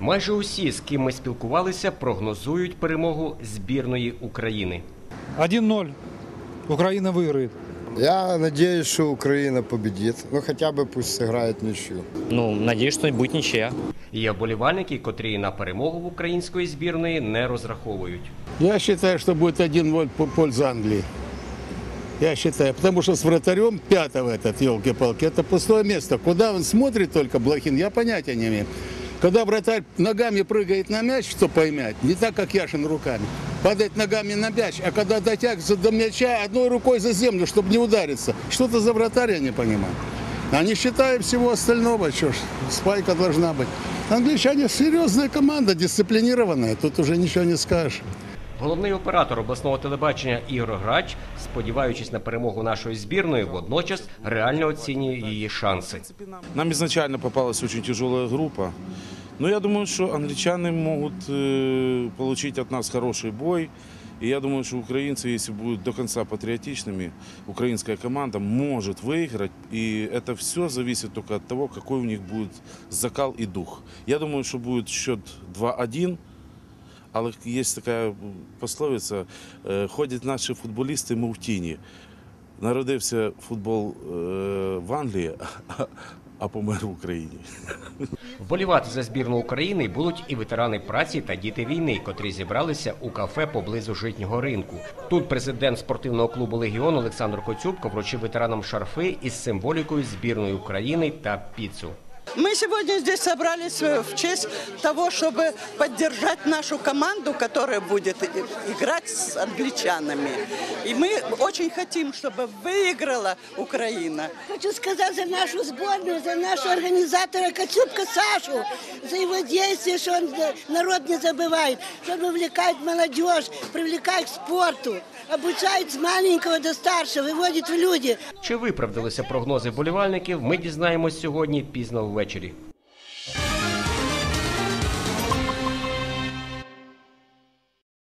Майже усі, з ким ми спілкувалися, прогнозують перемогу збірної України. 1-0. Украина выиграет. Я надеюсь, что Украина победит. Ну, хотя бы пусть сыграет ничью. Ну, надеюсь, что будет ничья. Є вболівальники, котрі на перемогу в української збірної не розраховують. Я считаю, что будет 1-0 по пользу Англии. Я считаю, потому что с вратарем пятого этот, елки-палки, это пустое место. Куда он смотрит только, Блохин, я понятия не имею. Когда вратарь ногами прыгает на мяч, что поймать, не так, как Яшин руками, падает ногами на мяч, а когда дотягивается до мяча, одной рукой за землю, чтобы не удариться. Что это за вратарь, я не понимаю. А не считая всего остального, что ж, спайка должна быть. Англичане серьезная команда, дисциплинированная, тут уже ничего не скажешь. Головний оператор обласного телебачення Ігор Грач, сподіваючись на перемогу нашої збірної, водночас реально оцінює її шанси. Нам изначально попалась очень тяжелая группа. Но я думаю, что англичане могут э, получить от нас хороший бой. И я думаю, что украинцы, если будут до конца патриотичными, украинская команда может выиграть. И это все зависит только от того, какой у них будет закал и дух. Я думаю, что будет счет 2-1. Але є така пословиця, е, ходять наші футболісти мов тіні. Народився футбол е, в Англії, а- помер в Україні. Вболівати за збірну України будуть і ветерани праці та діти війни, котрі зібралися у кафе поблизу житнього ринку. Тут президент спортивного клубу Легіон Олександр Коцюбко вручив ветеранам шарфи із символікою збірної України та піцу. Мы сегодня здесь собрались э, в честь того, чтобы поддержать нашу команду, которая будет и- играть с англичанами. И мы очень хотим, чтобы выиграла Украина. Хочу сказать за нашу сборную, за нашего организатора Кацюбка Сашу, за его действия, что он э, народ не забывает, что он вовлекает молодежь, привлекает к спорту, обучает с маленького до старшего, выводит в люди. Чи виправдалися прогнози вболівальників, ми дізнаємось сьогодні пізно ввечері.